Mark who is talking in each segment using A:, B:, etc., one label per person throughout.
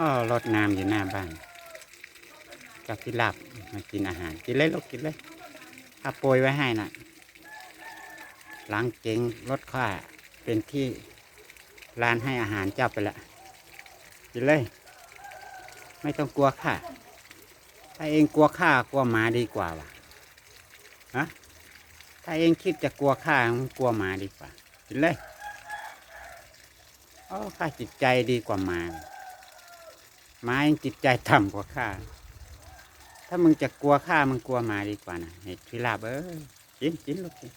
A: พ่อรดน้ำอยู่หน้าบ้านกับที่หลับมากินอาหาร กินเลยลูกกินเลยถ้าโปรยไว้ให้น่ะล้างเจงรถข้าเป็นที่ร้านให้อาหารเจ้าไปละกินเลย ไม่ต้องกลัวข้าถ้าเองกลัวข้ากลัวหมาดีกว่าว่ะฮะถ้าเองคิดจะกลัวข้ากลัวหมาดีกว่ากินเลยโอ้ข้าจิตใจดีกว่าหมา หมายังจิตใจต่ำกว่าข้า ถ้ามึงจะกลัวข้ามึงกลัวหมาดีกว่านะเห็ดพิราบเอ้ยกินกินลูกกิน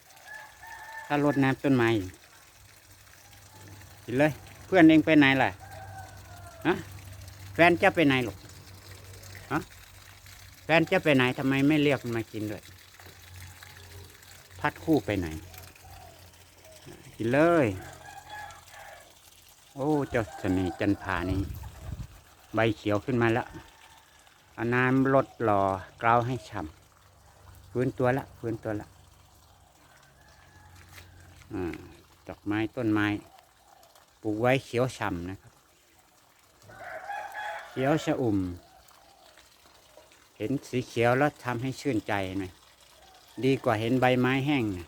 A: ถ้ารดน้ำต้นไม้กินเลย เพื่อนเองไปไหนล่ะฮะแฟนจะไปไหนลูกฮะแฟนจะไปไหนทำไมไม่เรียกมันมากินด้วย พัดคู่ไปไหน กินเลย โอ้เจ้าเสน่ห์จันผานี่ ใบเขียวขึ้นมาแล้วเอาน้ำลดหล่อกราวให้ฉ่ำฟื้นตัวละฟื้นตัวละอดอกไม้ต้นไม้ ปลูกไว้เขียวฉ่ำนะครับ เขียวชะอุ่ม เห็นสีเขียวแล้วทำให้ชื่นใจหน่อยดีกว่าเห็นใบไม้แห้งนะ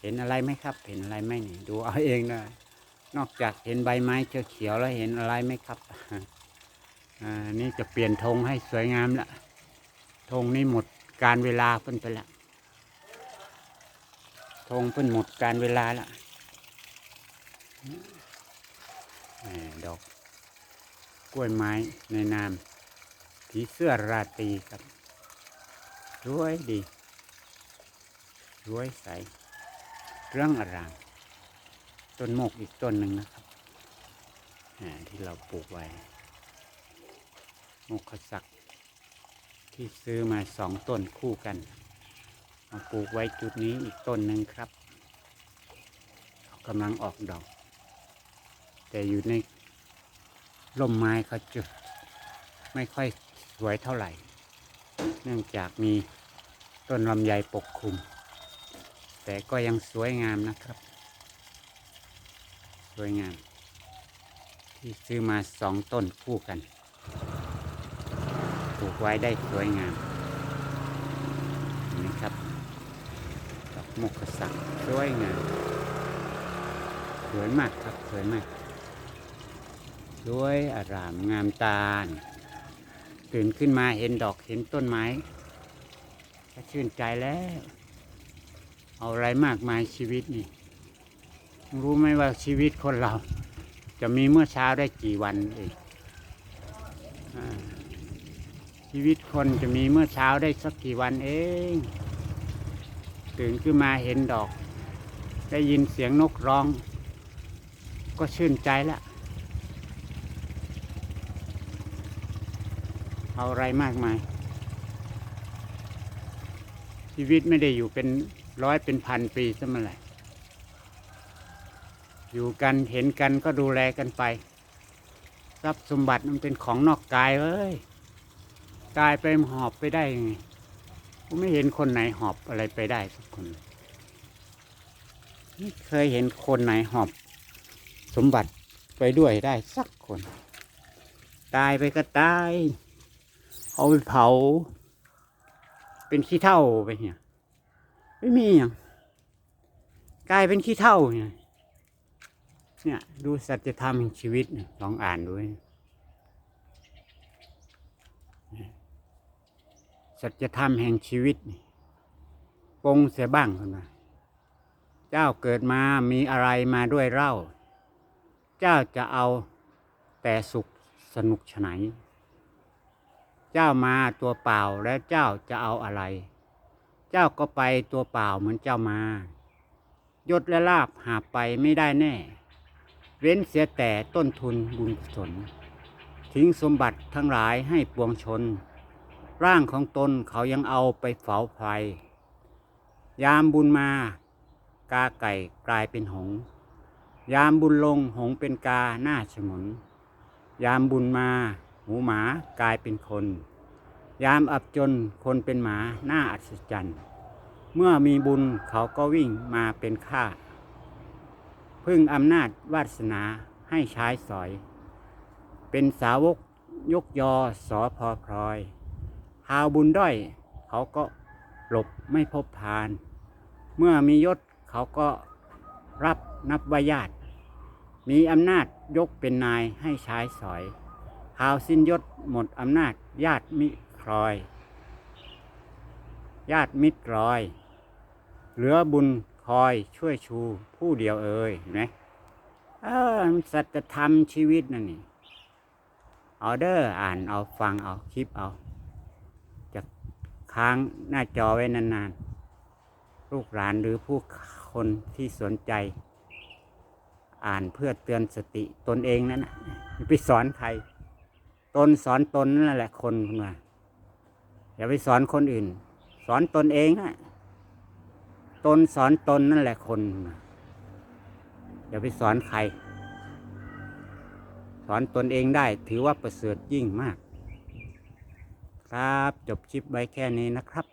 A: เห็นอะไรไหมครับ เห็นอะไรไหมนี่ดูเอาเองนะนอกจากเห็นใบไม้เขียวๆแล้วเห็นอะไรไหมครับ อ่านี่จะเปลี่ยนธงให้สวยงามละธงนี่หมดการเวลาเพิ่นไปละธงเพิ่นหมดการเวลาละแหม่ดอกกล้วยไม้ในนามผีเสื้อราตรีครับสวยดีสวยใส เรื่องอรามต้นโมกอีกต้นหนึ่งนะครับที่เราปลูกไว้ โมกขสักที่ซื้อมาสองต้นคู่กันมาปลูกไว้จุดนี้อีกต้นหนึ่งครับกำลังออกดอก แต่อยู่ในร่มไม้เขาจะไม่ค่อยสวยเท่าไหร่ เนื่องจากมีต้นลำไยปกคลุม แต่ก็ยังสวยงามนะครับ สวยงาม ที่ซื้อมาสองต้นคู่กัน ลูกไว้ได้สวยงามนไหมครับดอกมกสักสวยงามสวยมากครับสวยมากสวยอารามงามตาเนี่ยตื่นขึ้นมาเห็นดอกเห็นต้นไม้ก็ชื่นใจแล้ว เอาอะไรมากมายชีวิตนี่ รู้ไหมว่าชีวิตคนเรา จะมีเมื่อเช้าได้กี่วันเองอา ชีวิตคนจะมีเมื่อเช้าได้สักกี่วันเอง ตื่นขึ้นมาเห็นดอก ได้ยินเสียงนกร้อง ก็ชื่นใจละเอาอะไรมากมาย ชีวิตไม่ได้อยู่เป็นร้อยเป็นพันปีซะมื่อไหร่อยู่กันเห็นกันก็ดูแลกันไป ทรัพย์สมบัติมันเป็นของนอกกายเอ้ย กายไปหอบไปได้ยังไงผมไม่เห็นคนไหนหอบอะไรไปได้สักคนไม่เคยเห็นคนไหนหอบสมบัติไปด้วยได้สักคน ตายไปก็ตาย เอาไปเผา เป็นขี้เท่าไปเนี่ยไม่มีอย่างกลายเป็นขี้เท่าเนี่ยเนี่ย ดูสัจธรรมชีวิตลองอ่านดูให้เนี่ย สัจธรรมแห่งชีวิตปงเสียบ้างคนมาเจ้าเกิดมามีอะไรมาด้วยเล่า เจ้าจะเอาแต่สุขสนุกฉไหน เจ้ามาตัวเปล่าแล้วเจ้าจะเอาอะไร เจ้าก็ไปตัวเปล่าเหมือนเจ้ามายศและลาบหาไปไม่ได้แน่ เว้นเสียแต่ต้นทุนบุญกุศลทิ้งสมบัติทั้งหลายให้ปวงชน ร่างของตนเขายังเอาไปเผาไฟ ยามบุญมา กาไก่กลายเป็นหง ยามบุญลงหงเป็นกาหน้าฉมุน ยามบุญมา หมูหมากลายเป็นคน ยามอับจนคนเป็นหมาหน้าอัศจรรย์เมื่อมีบุญเขาก็วิ่งมาเป็นข้าพึ่งอำนาจวาสนาให้ใช้สอย เป็นสาวกยกยอสอพอพลอย หาวบุญด้อย เขาก็หลบไม่พบพาน เมื่อมียศเขาก็รับนับว่าญาติ มีอำนาจยกเป็นนายให้ใช้สอยหาวสิ้นยศหมดอำนาจญาติมิครอย ญาติมิตรรอย เหลือบุญคอยช่วยชูผู้เดียวเอ่ยเห็นไหมเออสัจธรรมชีวิตนั่นนี่เอาเด้ออ่านเอาฟังเอาคลิปเอา ค้างหน้าจอไว้นานๆ ลูกหลานหรือผู้คนที่สนใจ อ่านเพื่อเตือนสติตนเองนั่นนะอย่าไปสอนใคร ตนสอนตนนั่นแหละคนมาอย่าไปสอนคนอื่น สอนตนเองนะตนสอนตนนั่นแหละคนมาอย่าไปสอนใคร สอนตนเองได้ถือว่าประเสริฐยิ่งมาก ครับ จบคลิปไว้แค่นี้นะครับ